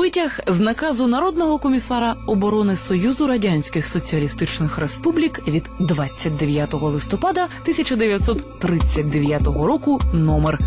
Витяг з наказу народного комісара оборони Союзу Радянських Соціалістичних Республік від 29 листопада 1939 року номер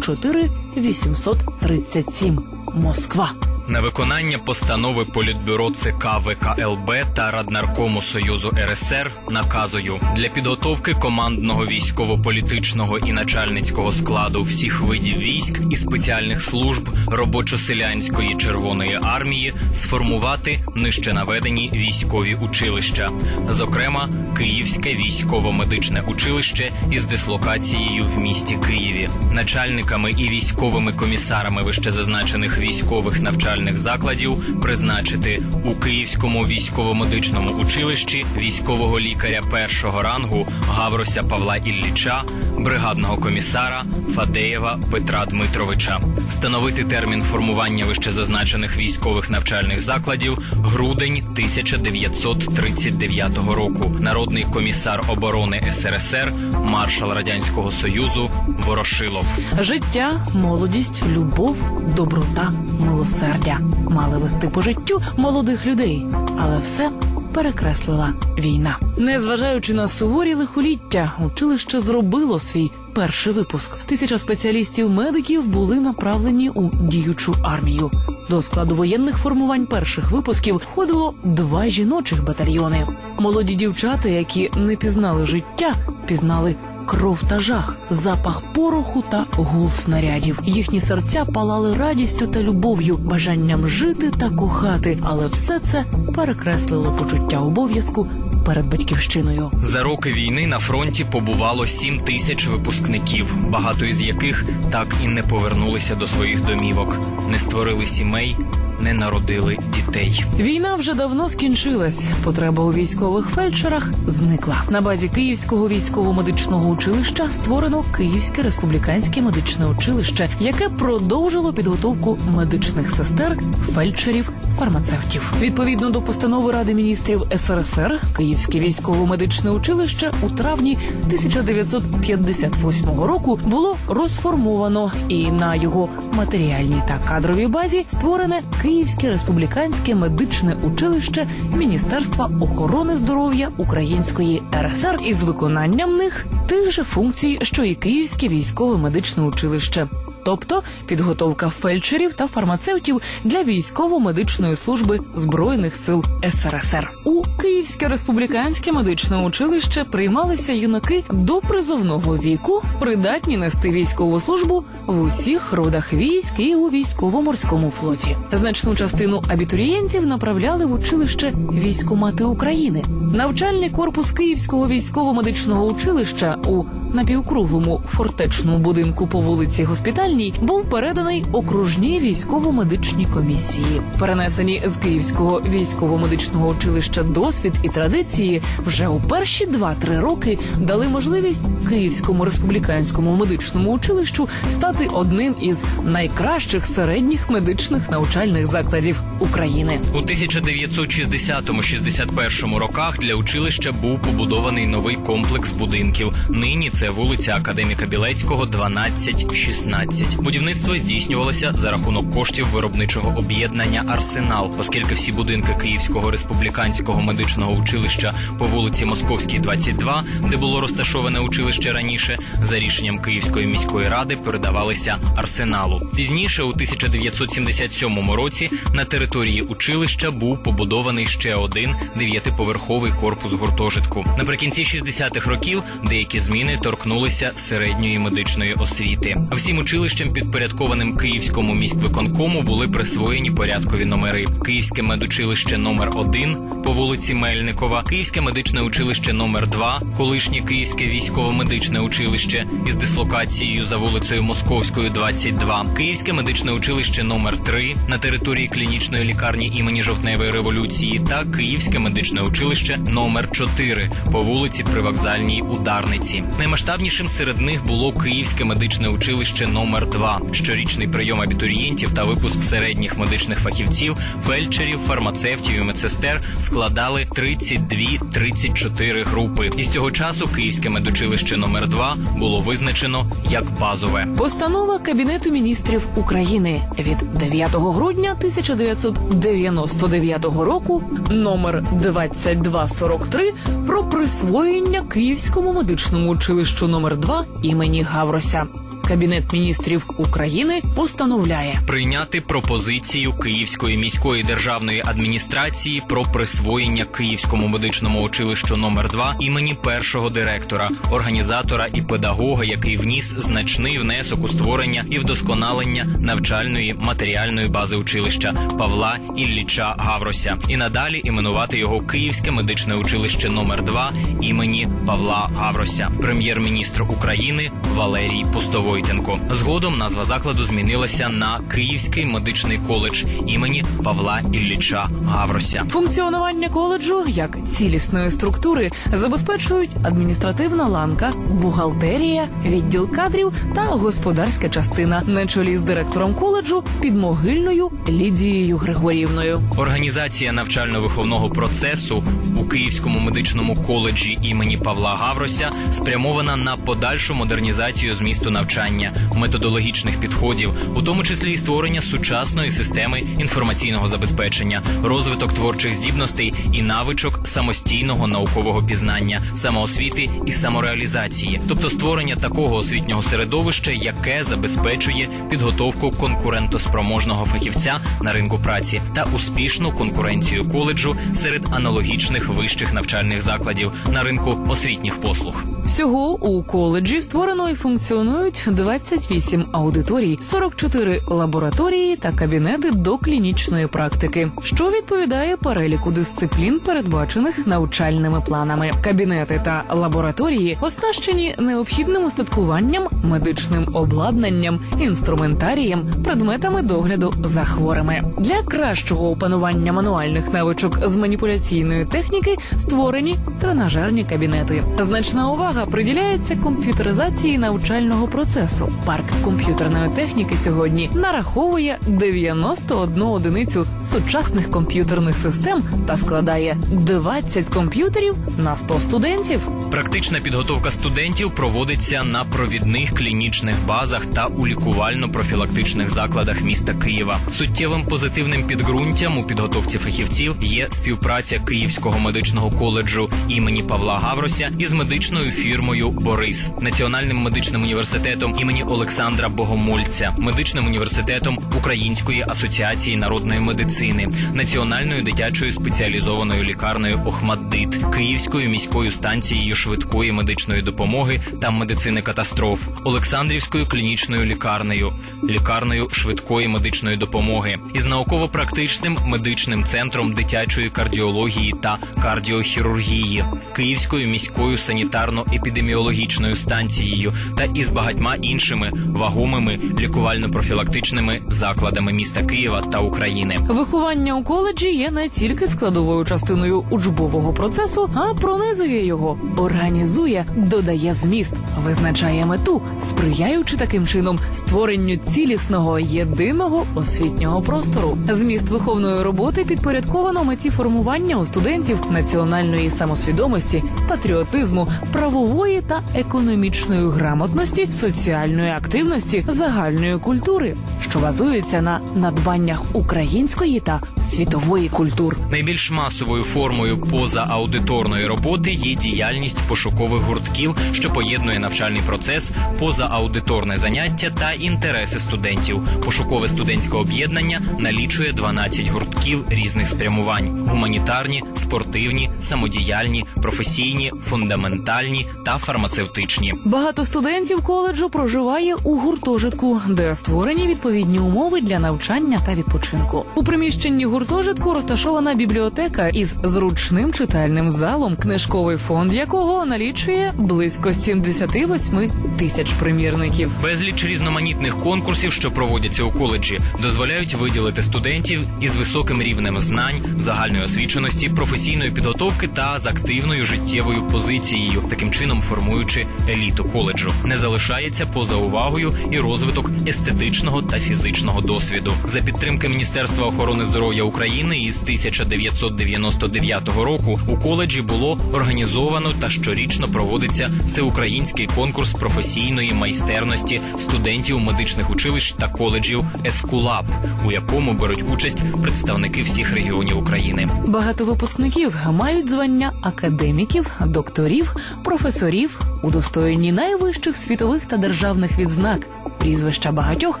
04837 Москва. На виконання постанови Політбюро ЦК ВКЛБ та Раднаркому Союзу РСР наказую. Для підготовки командного військово-політичного і начальницького складу всіх видів військ і спеціальних служб робочо-селянської Червоної армії сформувати нижче наведені військові училища, зокрема Київське військово-медичне училище із дислокацією в місті Києві, начальниками і військовими комісарами вищезазначених військових навчальних закладів призначити у Київському військово-медичному училищі військового лікаря першого рангу Гаврося Павла Ілліча, бригадного комісара Фадеєва Петра Дмитровича, встановити термін формування вищезазначених військових навчальних закладів грудень 1939 року. Народний комісар оборони СРСР, маршал радянського союзу Ворошилов. Життя, молодість, любов, доброта, милосердя мали вести по життю молодих людей, але все перекреслила війна. Незважаючи на суворі лихоліття, училище зробило свій перший випуск. Тисяча спеціалістів-медиків були направлені у діючу армію. До складу воєнних формувань перших випусків входило два жіночих батальйони. Молоді дівчата, які не пізнали життя, пізнали кров та жах, запах пороху та гул снарядів. Їхні серця палали радістю та любов'ю, бажанням жити та кохати, але все це перекреслило почуття обов'язку перед батьківщиною. За роки війни на фронті побувало 7 тисяч випускників, багато із яких так і не повернулися до своїх домівок, не створили сімей, не народили дітей. Війна вже давно скінчилась. Потреба у військових фельдшерах зникла. На базі Київського військово-медичного училища створено Київське республіканське медичне училище, яке продовжило підготовку медичних сестер, фельдшерів, фармацевтів. Відповідно до постанови Ради міністрів СРСР, Київське військово-медичне училище у травні 1958 року було розформовано, і на його матеріальній та кадровій базі створене Київське республіканське медичне училище Міністерства охорони здоров'я Української РСР із виконанням них тих же функцій, що і Київське військове медичне училище. Тобто підготовка фельдшерів та фармацевтів для військово-медичної служби збройних сил СРСР у Київське республіканське медичне училище приймалися юнаки до призовного віку, придатні нести військову службу в усіх родах військ і у військово-морському флоті. Значну частину абітурієнтів направляли в училище військомати України. Навчальний корпус Київського військово-медичного училища у напівкруглому фортечному будинку по вулиці Госпітальній був переданий окружній військово-медичній комісії. Перенесені з Київського військово-медичного училища досвід і традиції вже у перші 2-3 роки дали можливість Київському республіканському медичному училищу стати одним із найкращих середніх медичних навчальних закладів України. У 1960-61 роках для училища був побудований новий комплекс будинків. Нині це вулиця Академіка Білецького, 12-16. Будівництво здійснювалося за рахунок коштів виробничого об'єднання Арсенал, оскільки всі будинки Київського республіканського медичного училища по вулиці Московській, 22, де було розташоване училище раніше, за рішенням Київської міської ради передавалися Арсеналу. Пізніше, у 1977 році, на території училища був побудований ще один дев'ятиповерховий корпус гуртожитку. Наприкінці 60-х років деякі зміни торкнулися середньої медичної освіти. Всім училищам, підпорядкованим Київському міськвиконкому, були присвоєні порядкові номери: Київське медучилище номер 1 по вулиці Мельникова, Київське медичне училище номер 2 колишнє Київське військово-медичне училище із дислокацією за вулицею Московською, 22, Київське медичне училище номер 3 на території клінічної лікарні імені Жовтневої революції та Київське медичне училище номер 4 по вулиці Привокзальній у Дарниці. Наймасштабнішим серед них було Київське медичне училище номер 2 Щорічний прийом абітурієнтів та випуск середніх медичних фахівців, фельдшерів, фармацевтів і медсестер складали 32-34 групи. І з цього часу Київське медучилище номер 2 було визначено як базове. Постанова Кабінету міністрів України від 9 грудня 1999 року номер 2243 про присвоєння Київському медичному училищу номер 2 імені Гаврося. Кабінет міністрів України постановляє Прийняти пропозицію Київської міської державної адміністрації про присвоєння Київському медичному училищу номер 2 імені першого директора, організатора і педагога, який вніс значний внесок у створення і вдосконалення навчальної матеріальної бази училища Павла Ілліча Гаврося, і надалі іменувати його Київське медичне училище номер 2 імені Павла Гаврося, прем'єр-міністр України Валерій Пустовойтенко. Згодом назва закладу змінилася на Київський медичний коледж імені Павла Ілліча Гаврося. Функціонування коледжу як цілісної структури забезпечують адміністративна ланка, бухгалтерія, відділ кадрів та господарська частина на чолі з директором коледжу підмогильною Лідією Григорівною. Організація навчально-виховного процесу у Київському медичному коледжі імені Павла Гаврося спрямована на подальшу модернізацію змісту навчання, методологічних підходів, у тому числі і створення сучасної системи інформаційного забезпечення, розвиток творчих здібностей і навичок самостійного наукового пізнання, самоосвіти і самореалізації, тобто створення такого освітнього середовища, яке забезпечує підготовку конкурентоспроможного фахівця на ринку праці та успішну конкуренцію коледжу серед аналогічних вищих навчальних закладів на ринку освітніх послуг. Всього у коледжі створено і функціонують 28 аудиторій, 44 лабораторії та кабінети до клінічної практики, що відповідає переліку дисциплін, передбачених навчальними планами. Кабінети та лабораторії оснащені необхідним устаткуванням, медичним обладнанням, інструментарієм, предметами догляду за хворими. Для кращого опанування мануальних навичок з маніпуляційної техніки створені тренажерні кабінети. Значна увага приділяється комп'ютеризації навчального процесу. Парк комп'ютерної техніки сьогодні нараховує 91 одиницю сучасних комп'ютерних систем та складає 20 комп'ютерів на 100 студентів. Практична підготовка студентів проводиться на провідних клінічних базах та у лікувально-профілактичних закладах міста Києва. Суттєвим позитивним підґрунтям у підготовці фахівців є співпраця Київського медичного коледжу імені Павла Гаврося із медичною фірмою Борис, Національним медичним університетом імені Олександра Богомольця, медичним університетом Української асоціації народної медицини, Національною дитячою спеціалізованою лікарнею Охмаддит, Київською міською станцією швидкої медичної допомоги та медицини катастроф, Олександрівською клінічною лікарнею, лікарнею швидкої медичної допомоги із науково-практичним медичним центром дитячої кардіології та кардіохірургії, Київською міською санітарно-епідеміологічною станцією та із багатьма іншими вагомими лікувально-профілактичними закладами міста Києва та України. Виховання у коледжі є не тільки складовою частиною учбового процесу, а пронизує його, організує, додає зміст, визначає мету, сприяючи таким чином створенню цілісного єдиного освітнього простору. Зміст виховної роботи підпорядковано меті формування у студентів національної самосвідомості, патріотизму, правової та економічної грамотності, соціальної активності, загальної культури, що базується на надбаннях української та світової культур. Найбільш масовою формою позааудиторної роботи є діяльність пошукових гуртків, що поєднує навчальний процес, позааудиторне заняття та інтереси студентів. Пошукове студентське об'єднання налічує 12 гуртків різних спрямувань: гуманітарні, спортивні, самодіяльні, професійні, фундаментальні та фармацевтичні. Багато студентів коледжу проживає у гуртожитку, де створені відповідні умови для навчання та відпочинку. У приміщенні гуртожитку розташована бібліотека із зручним читальним залом, книжковий фонд якого налічує близько 78 тисяч примірників. Безліч різноманітних конкурсів, що проводяться у коледжі, дозволяють виділити студентів із високим рівнем знань, загальної освіченості, професійної підготовки та з активною життєвою позицією, таким чином формуючи еліту коледжу. Не залишається поза увагою і розвиток естетичного та фізичного досвіду. За підтримки Міністерства охорони здоров'я України із 1999 року у коледжі було організовано та щорічно проводиться всеукраїнський конкурс професійної майстерності студентів медичних училищ та коледжів Ескулап, у якому беруть участь представники всіх регіонів України. Багато випускників мають звання академіків, докторів, професорів, удостоєні найвищих світових та державних відзнак. Прізвища багатьох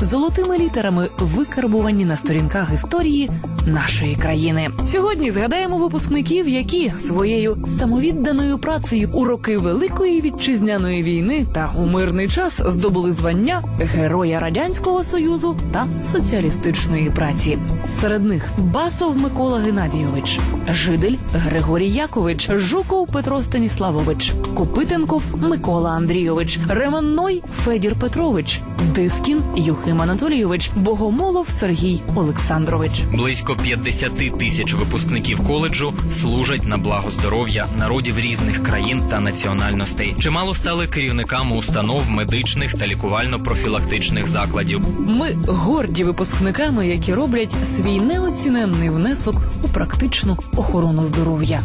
золотими літерами викарбувані на сторінках історії нашої країни. Сьогодні згадаємо випускників, які своєю самовідданою працею у роки Великої вітчизняної війни та у мирний час здобули звання Героя Радянського Союзу та соціалістичної праці. Серед них Басов Микола Геннадійович, Жидель Григорій Якович, Жуков Петро Станіславович, Копитенков Микола Андрійович, Ременной Федір Петрович, Дискін Юхим Анатолійович, Богомолов Сергій Олександрович. Близько 50 тисяч випускників коледжу служать на благо здоров'я народів різних країн та національностей. Чимало стали керівниками установ медичних та лікувально-профілактичних закладів. Ми горді випускниками, які роблять свій неоціненний внесок у практичну охорону здоров'я.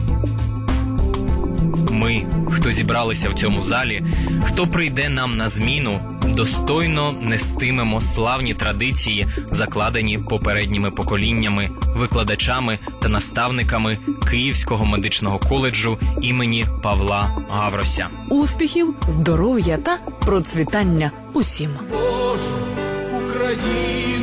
Ми, хто зібралися в цьому залі, хто прийде нам на зміну, достойно нестимемо славні традиції, закладені попередніми поколіннями, викладачами та наставниками Київського медичного коледжу імені Павла Гаврося. Успіхів, здоров'я та процвітання усім. Боже, Україну